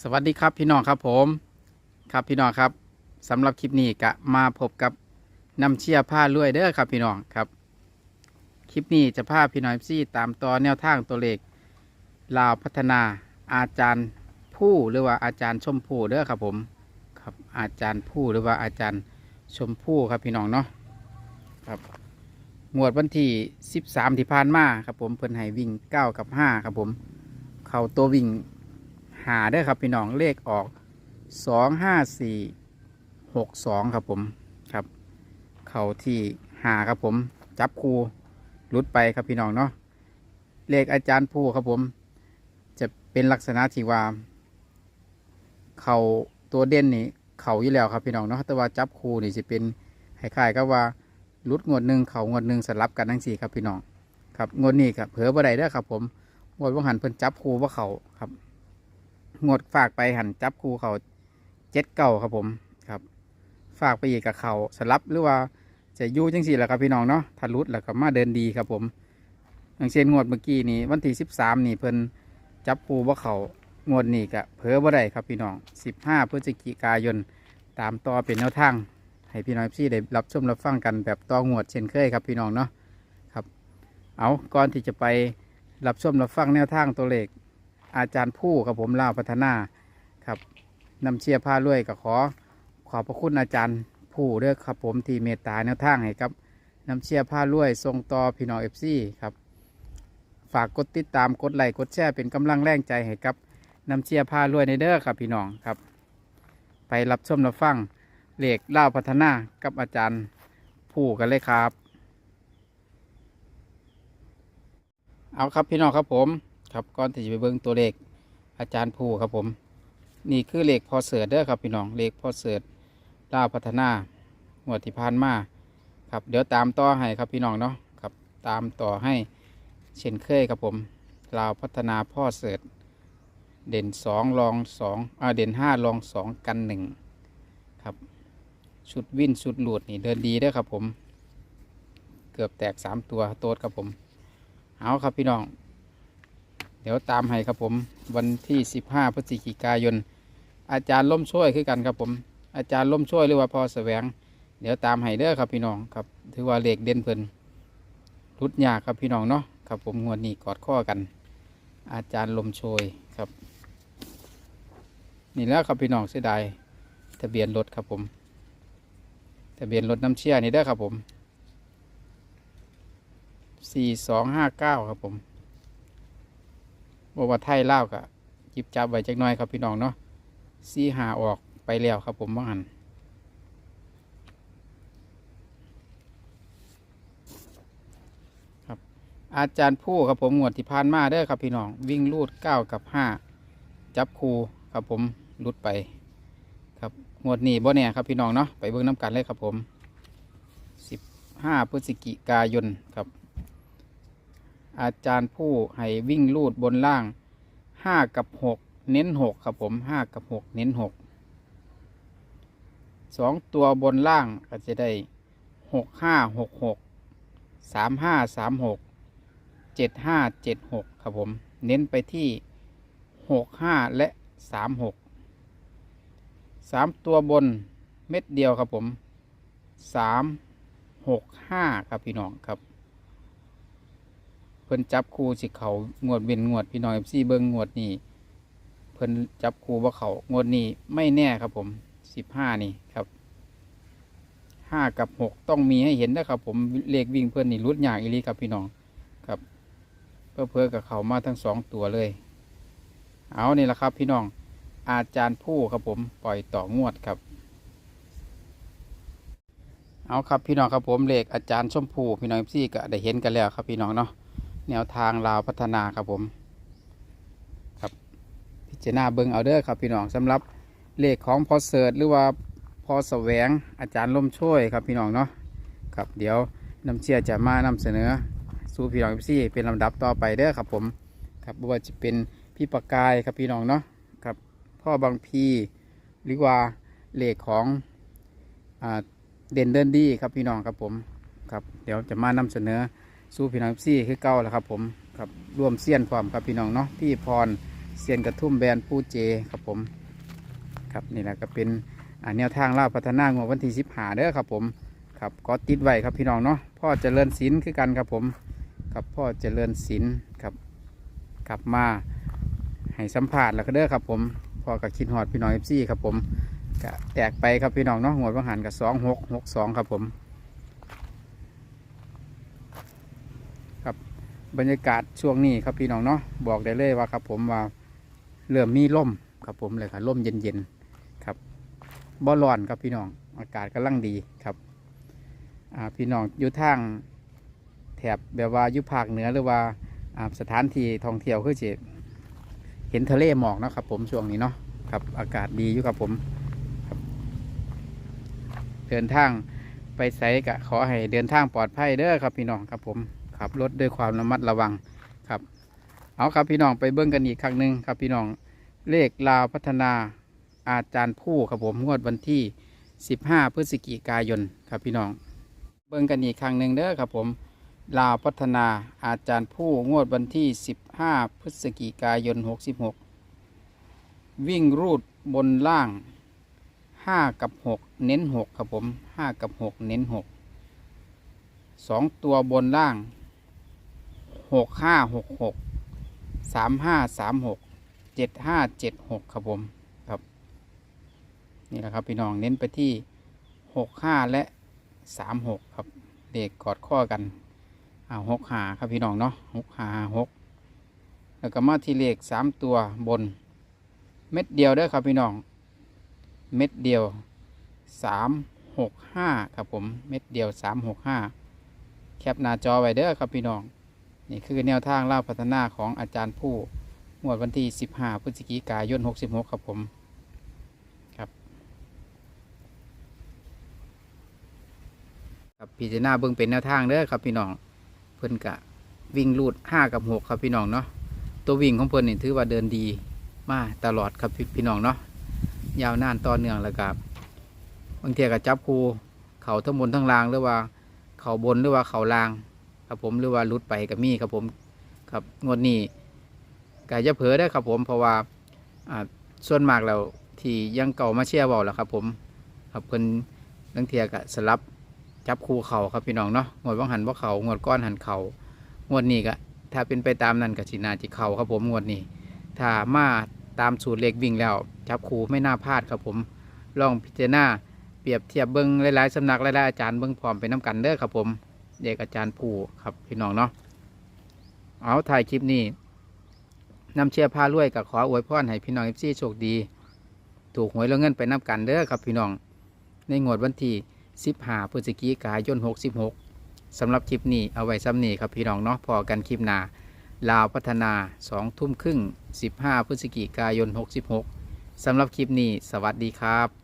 สวัสดีครับพี่น้องครับผมครับพี่น้องครับสำหรับคลิปนี้ก็มาพบกับน้ำเชียผ้าลวยเด้อครับพี่น้องครับ คลิปนี้จะพาพี่น้องซี่ตามต่อแนวทางตัวเลขลาวพัฒนาอาจารย์ผู้หรือว่าอาจารย์ชมพู่เด้อครับผมครับอาจารย์ผู้หรือว่าอาจารย์ชมพู่ครับพี่น้องเนาะครับงวดวันที่ 13 ที่ผ่านมาครับผมเพิ่นให้วิ่ง 9 กับ 5 ครับผม เขาตัววิ่ง หาได้ครับพี่น้องเลขออกสองห้าสี่หกสองครับผมครับ เข่าที่หาครับผม จับคูหลุดไปครับพี่น้องเนาะเลขอาจารย์ผู้ครับผม จะเป็นลักษณะที่ว่า เข่าตัวเด่นนี่เข่าอยู่แล้วครับพี่น้องเนาะแต่ว่าจับคูนี่จะเป็นคล้ายๆกับว่าหลุดงวดหนึ่งเข่างวดหนึ่งสลับกันทั้งสี่ครับพี่น้องครับงวดนี้ครับเผลอบ่ได้เด้อครับผมงวดว่าหันเพิ่นจับคูว่าเขาครับ งดฝากไปหันจับคูเขาเจ็ดเก่าครับผมครับ ฝากไปอีกกับเขาสลับหรือว่าจะยู่จังสี่แหละครับพี่น้องเนาะทะลุแล้วก็มาเดินดีครับผม อย่างเช่นงวดเมื่อกี้นี่วันที่สิบสามนี่เพิ่นจับคูว่าเขางวดนี่กะเผลอบ่ได้ครับพี่น้องสิบห้าพฤศจิกายนตามต่อเป็นแนวทางให้พี่น้องพี่ได้รับชมรับฟังกันแบบต่องวดเช่นเคยครับพี่น้องเนาะครับ เอาก่อนที่จะไปรับชมรับฟังแนวทางตัวเลข อาจารย์ผู้ครับผมลาวพัฒนาครับนำเชียร์ผ้าล้วยก็ขอขอบพระคุณอาจารย์ผู้เด้อครับผมที่เมตตาแนวทางให้ครับนำเชียร์ผ้าล้วยส่งต่อพี่น้องเอฟซีครับฝากกดติดตามกดไลค์กดแชร์เป็นกำลังแรงใจให้กับนำเชียร์ผ้าล้วยในเด้อครับพี่น้องครับ ไปรับชมรับฟังเลขเล่าวพัฒนากับอาจารย์ผู้กันเลยครับ เอาครับพี่น้องครับผม ครับก่อนที่จะไปเบิ่งตัวเลขอาจารย์ภูครับผม นี่คือเลขพอเสือเด้อครับพี่น้องเลขพอเสือล่าพัฒนาหมวดที่พานมาครับเดี๋ยวตามต่อให้ครับพี่น้องเนาะครับตามต่อให้เช่นเคยครับผมลาวพัฒนาพ่อเสือเด่นสองรองสองอ่าเด่นห้ารองสองกันหนึ่งครับชุดวิ่นชุดหลุดนี่เดินดีเด้อครับผม เกือบแตกสามตัวโต๊ดครับผม เอาครับพี่น้อง เดี๋ยวตามให้ครับผมวันที่ 15 พฤศจิกายน อาจารย์ล่มช่วยคือกันครับผม อาจารย์ล่มช่วยหรือว่าพอแสวง เดี๋ยวตามให้เด้อครับพี่น้องครับ ถือว่าเลขเด่นเพิ่นรุดยากครับพี่น้องเนาะครับผมงวดนี้กอดข้อกัน อาจารย์ลมโชยครับ นี่แล้วครับพี่น้องเสียดายทะเบียนรถครับผม ทะเบียนรถน้ำเชี่ยนี่เด้อครับผม 4259 ครับผม บอกว่าไทยเล่าวกะจิบจับไว้จักน้อยครับพี่น้องเนาะซีหาออกไปแล้วครับผมว่าหันครับ อาจารย์ผู้ครับผมงวดที่ผ่านมาเด้อครับพี่น้อง วิ่งลูดเก้ากับห้าจับคูครับผมลุดไป ครับงวดนี้บ่แน่ครับพี่น้องเนาะไปเบิ่งน้ำกันเลยครับผมสิบห้าพฤศจิกายนครับ อาจารย์ผู้ให้วิ่งลูดบนล่างห้ากับหกเน้นหกครับผมห้ากับหกเน้นหกสองตัวบนล่างก็จะได้หกห้าหกหกสามห้าสามหกเจ็ดห้าเจ็ดหกครับผม เน้นไปที่หกห้าและสามหกสามตัวบนเม็ดเดียวครับผมสามหกห้าครับพี่น้องครับ พิ่นจับคู่สิเขางวดเว้นงวดพี่น้องเอฟซีเบิ้งงวดนี้เพิ่นจับคู่ว่าเขางวดนี้ไม่แน่ครับผมสิบห้านี่ครับห้ากับหกต้องมีให้เห็นนะครับ ผมเลขวิ่งเพื่อนนี่รุดอย่างอีลีครับพี่น้องครับเพื่อเพื่อกับเขามาทั้งสองตัวเลย เอานี่แหละครับพี่น้องอาจารย์ผู้ครับผมปล่อยต่องวดครับ เอาครับพี่น้องครับผมเลขอาจารย์ชมพูพี่น้องเอฟซีก็ได้เห็นกันแล้วครับพี่น้องเนาะ แนวทางลาวพัฒนาครับผมครับพิจารณาเบิงเอาเด้อครับพี่น้องสำหรับเลขของพอเสิร์ตหรือว่าพอแสวงอาจารย์ล่มช่วยครับพี่น้องเนาะครับเดี๋ยวนำเชียร์จะมานำเสนอสู่พี่น้องซี่เป็นลำดับต่อไปเด้อครับผมครับว่าจะเป็นพี่ประกายครับพี่น้องเนาะครับพ่อบางพีหรือว่าเลขของอ่าเด่นเดินดีครับพี่น้องครับผมครับเดี๋ยวจะมานำเสนอ สู้พี่น้องซี่คือเก้าแล้วครับ ผมครับร่วมเสียนความครับพี่น้องเนาะพี่พรเซียนกระทุ่มแบรนด์ปูเจครับผม ครับนี่แหละก็เป็นแนวทางล่าพัฒนางวดวันที่สิบหาเด้อครับ ผมครับก็ติดไว้ครับพี่น้องเนาะพ่อเจริญศิลป์คือกันครับผมครับพ่อเจริญศิลป์ครับกลับมาให้สัมภาษณ์แล้วก็เด้อครับ ผมพ่อกับคิดฮอดพี่น้องเอฟซีครับผมก็แตกไปครับพี่น้องเนาะหัวดวังหันกับสองหกหกสองครับผม บรรยากาศช่วงนี้ครับพี่น้องเนาะบอกได้เลยว่าครับผมว่าเริ่มมีลมครับผมเลยครับลมเย็นๆครับบ่ร้อนครับพี่น้องอากาศกำลังดีครับอ่าพี่น้องอยู่ทางแถบแบบว่ายู่ภาคเหนือหรือว่าอ่าสถานที่ท่องเที่ยวคือจะเห็นทะเลหมอกนะครับผมช่วงนี้เนาะครับอากาศดีอยู่ครับผมครับเดินทางไปไสกะขอให้เดินทางปลอดภัยเด้อครับพี่น้องครับผม ขับรถด้วยความระมัดระวังครับ เอาครับพี่น้องไปเบิ้งกันอีกครั้งหนึ่งครับพี่น้องเลขลาวพัฒนาอาจารย์ผู้ครับผมงวดวันที่ 15 พฤศจิกายนครับพี่น้อง เบิ้งกันอีกครั้งหนึ่งเด้อครับผมลาวพัฒนาอาจารย์ผู้งวดวันที่ 15 พฤศจิกายน 66 วิ่งรูดบนล่าง 5 กับ 6 เน้น 6 ครับผม 5 กับ 6 เน้น6สองตัวบนล่าง หกห้าหกหกสามห้าสามหกเจ็ดห้าเจ็ดหกครับผมครับ นี่แหละครับพี่น้องเน้นไปที่หกห้าและสามหกครับ เด็กกอดข้อกันเอาหกหาครับพี่น้องเนาะหกหาหกแล้วก็มาที่เลขสามตัวบน เม็ดเดียวเด้อครับพี่น้อง เม็ดเดียวสามหกห้าครับผม เม็ดเดียวสามหกห้าแคปหน้าจอไว้เด้อครับพี่น้อง นี่คือแนวทางเล่าพัฒนาของอาจารย์ผู้งวดวันที่ 15 พฤศจิกายน 66 ครับผมครับครับพิจารณาเบิ่งเป็นแนวทางเด้อครับพี่น้องเพิ่นกะวิ่งรูด 5 กับ 6 ครับพี่น้องเนาะตัววิ่งของเพิ่นนี่ถือว่าเดินดีมาตลอดครับพี่พี่น้องเนาะยาวนานต่อเนื่องแล้วกับบางทียก็จับคูเขาทั้งบนทั้งล่างหรือว่า เขาบนหรือว่าเขาล่าง ครับผมหรือว่าลุดไปกับมีครับผมครับงวดนี้กายจะเผลอได้ครับผมเพราะว่าอ่าส่วนมากเราที่ยังเก่ามาเชียร์บอลแล้วครับผมครับเพิ่นลังเทียกะสลับจับคู่เข่าครับพี่น้องเนาะงวดว่างหันว่าเขางวดก้อนหันเขางวดนี้ก็ถ้าเป็นไปตามนั้นก็สินาจิเข่าครับผมงวดนี้ ถ้ามาตามสูตรเลขวิ่งแล้ว จับคู่ไม่น่าพลาดครับผมลองพิจารณาเปรียบเทียบเบิ้งหลายๆสำนักหลายๆอาจารย์เบิ้งพร้อมไปน้กันเด้อครับผม เด็กอาจารย์ผู้ครับพี่น้องเนาะเอาถ่ายคลิปนี้นำเชียร์พารวยกับขออวยพรให้พี่น้องเอฟซีโชคดี ถูกหวยแล้วเงินไปน้กันเด้อครับพี่น้อง ในงวดวันที่ 15พฤศจิกายน 66สำหรับคลิปนี้เอาไว้ซ้ำนี้ครับพี่น้องเนาะพอกันคลิปหน้าลาวพัฒนา 2 ทุ่มครึ่ง 15 พฤศจิกายน 66สำหรับคลิปนี้ สวัสดีครับ